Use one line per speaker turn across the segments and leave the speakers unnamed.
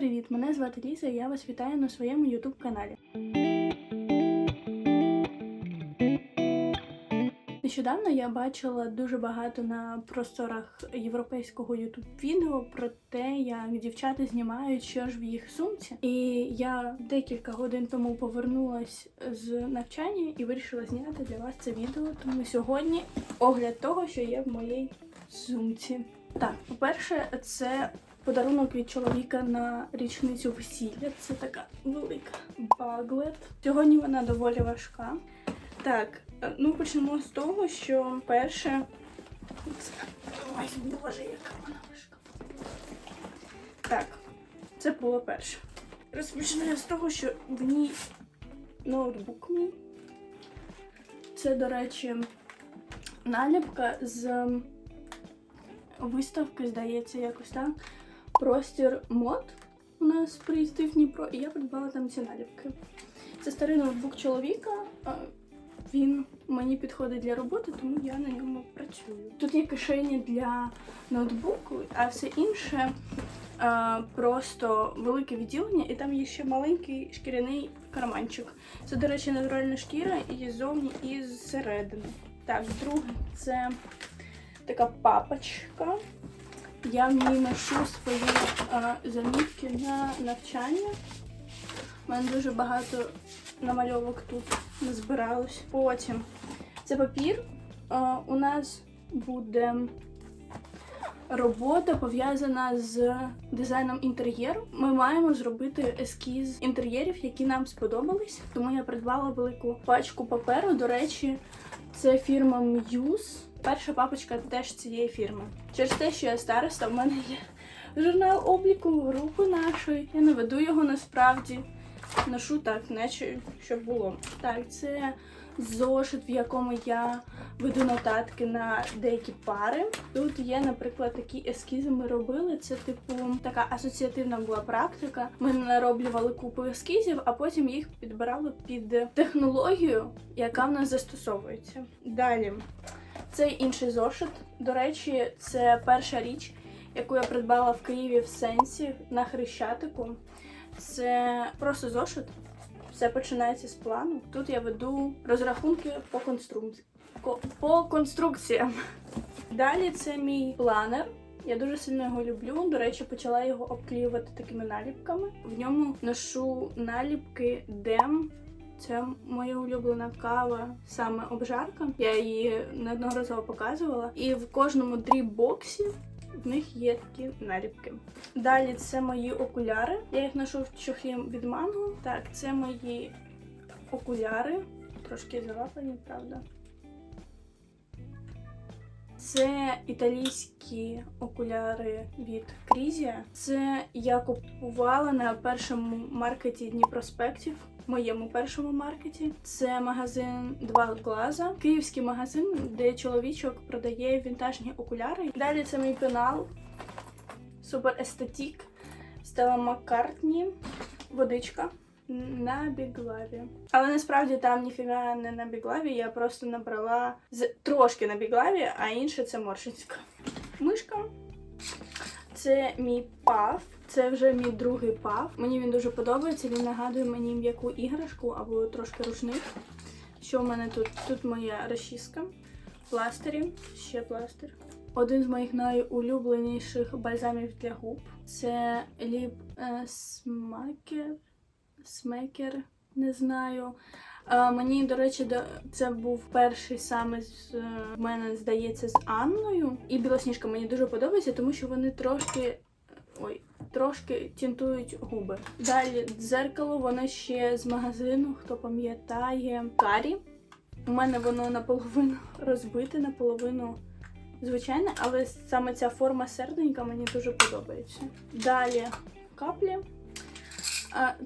привіт! Мене звати Ліза і я вас вітаю на своєму YouTube каналі. Нещодавно я бачила дуже багато на просторах європейського YouTube відео про те, як дівчата знімають, що ж в їх сумці. І я декілька годин тому повернулась з навчання і вирішила зняти для вас це відео. Тому сьогодні огляд того, що є в моїй сумці. Так, по-перше, це подарунок від чоловіка на річницю весілля. Це така велика баглет. Сьогодні вона доволі важка. Так, е, ну почнемо з того, що перше. Ой, боже, яка вона важка. Так, це було перше. Розпочинаю з того, що в ній ноутбук мій. Це, до речі, наліпка з виставки, здається, якось так. Простір мод у нас приїздив Дніпро, і я придбала там ці наліпки. Це старий ноутбук чоловіка. Він мені підходить для роботи, тому я на ньому працюю. Тут є кишені для ноутбуку, а все інше просто велике відділення, і там є ще маленький шкіряний карманчик. Це, до речі, натуральна шкіра і ззовні, і зсередини. Так, друге, це така папочка. Я в ній ношу свої а, замітки на навчання. У мене дуже багато намальовок тут назбиралось. Потім це папір. А, у нас буде робота пов'язана з дизайном інтер'єру. Ми маємо зробити ескіз інтер'єрів, які нам сподобались. Тому я придбала велику пачку паперу. До речі, це фірма Muse. Перша папочка теж цієї фірми. Через те, що я староста, в мене є журнал обліку групи нашої. Я не веду його насправді. Ношу так, наче щоб було. Так, це зошит, в якому я веду нотатки на деякі пари. Тут є, наприклад, такі ескізи ми робили. Це типу така асоціативна була практика. Ми нароблювали купу ескізів, а потім їх підбирали під технологію, яка в нас застосовується. Далі. Цей інший зошит. До речі, це перша річ, яку я придбала в Києві в сенсі на Хрещатику. Це просто зошит. Все починається з плану. Тут я веду розрахунки по конструкції. По конструкціям. Далі це мій планер. Я дуже сильно його люблю. До речі, почала його обклеювати такими наліпками. В ньому ношу наліпки Дем. Це моя улюблена кава, саме обжарка. Я її неодноразово показувала. І в кожному дріб-боксі в них є такі наліпки. Далі це мої окуляри. Я їх ношу в чохлі від манго. Так, це мої окуляри. Трошки залапані, правда. Це італійські окуляри від Крізія. Це я купувала на першому маркеті Дніпроспектів. Моєму першому маркеті це магазин Два Глаза, київський магазин, де чоловічок продає вінтажні окуляри. Далі це мій пенал Супер Естетік Стела Маккартні, водичка на біглаві. Але насправді там ніфіга не на біглаві, я просто набрала з трошки на біглаві, а інше це моршинська. Мишка. Це мій паф. Це вже мій другий паф. Мені він дуже подобається. Він нагадує мені м'яку іграшку або трошки рушник. Що в мене тут? Тут моя розчіска, пластирі, ще пластир. Один з моїх найулюбленіших бальзамів для губ. Це ліп смакер. Смекер, не знаю. Е, мені, до речі, це був перший саме з е, мене, здається, з Анною. І білосніжка мені дуже подобається, тому що вони трошки. Ой, трошки тінтують губи. Далі дзеркало, воно ще з магазину, хто пам'ятає, карі. У мене воно наполовину розбите, наполовину звичайне, але саме ця форма серденька мені дуже подобається. Далі каплі.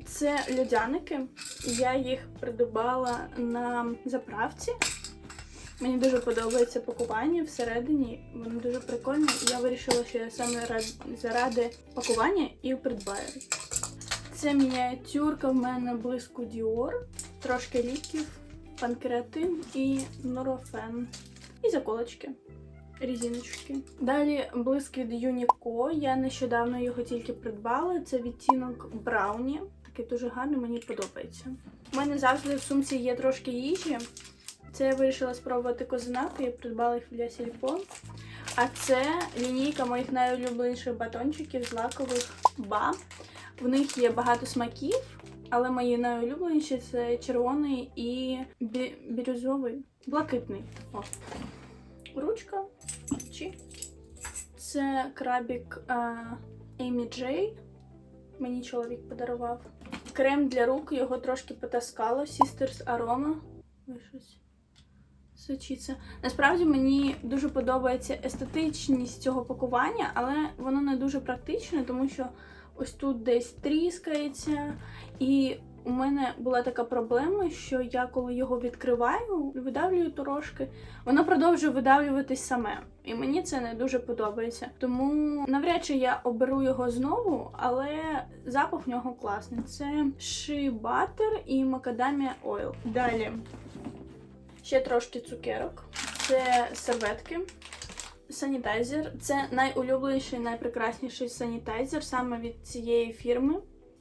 Це льодяники. Я їх придбала на заправці. Мені дуже подобається пакування всередині. Воно дуже прикольне. І я вирішила, що я саме заради пакування і придбаю. Це мініатюрка в мене блиску Dior, трошки ліків, панкреатин і норофен. І заколочки. Різіночки. Далі блиск від Юніко. Я нещодавно його тільки придбала. Це відтінок Брауні. Такий дуже гарний, мені подобається. У мене завжди в сумці є трошки їжі. Це я вирішила спробувати козинаки, я придбала їх для сільпо. А це лінійка моїх найулюбленіших батончиків з лакових ба. В них є багато смаків, але мої найулюбленіші це червоний і бі- бірюзовий, блакитний. О. Ручка. Чи. Це крабік Amy Джей. Мені чоловік подарував. Крем для рук, його трошки потаскало. Sisters Aroma. Ви щось сочиться. Насправді мені дуже подобається естетичність цього пакування, але воно не дуже практичне, тому що ось тут десь тріскається. І у мене була така проблема, що я коли його відкриваю, видавлюю трошки, воно продовжує видавлюватись саме. І мені це не дуже подобається. Тому навряд чи я оберу його знову, але запах в нього класний. Це Butter і Macadamia Oil. Далі ще трошки цукерок. Це серветки. Санітайзер. Це найулюбленіший, найпрекрасніший санітайзер саме від цієї фірми.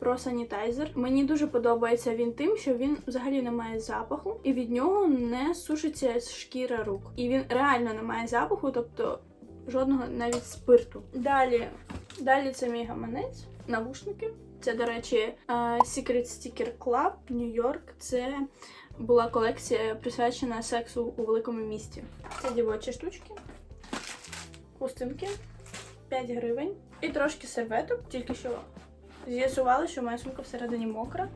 Про санітайзер. Мені дуже подобається він тим, що він взагалі не має запаху, і від нього не сушиться шкіра рук. І він реально не має запаху, тобто жодного навіть спирту. Далі, далі це мій гаманець, навушники. Це, до речі, е, Secret Sticker Club New York. Це була колекція присвячена сексу у великому місті. Це дівочі штучки, хустинки, 5 гривень і трошки серветок, тільки що з'ясували, що моя сумка всередині мокра.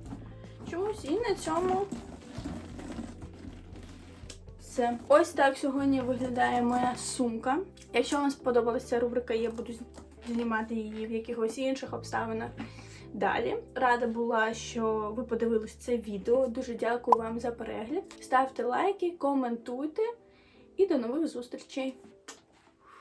Чомусь і на цьому. Все. Ось так сьогодні виглядає моя сумка. Якщо вам сподобалася ця рубрика, я буду знімати її в якихось інших обставинах. Далі рада була, що ви подивились це відео. Дуже дякую вам за перегляд. Ставте лайки, коментуйте і до нових зустрічей!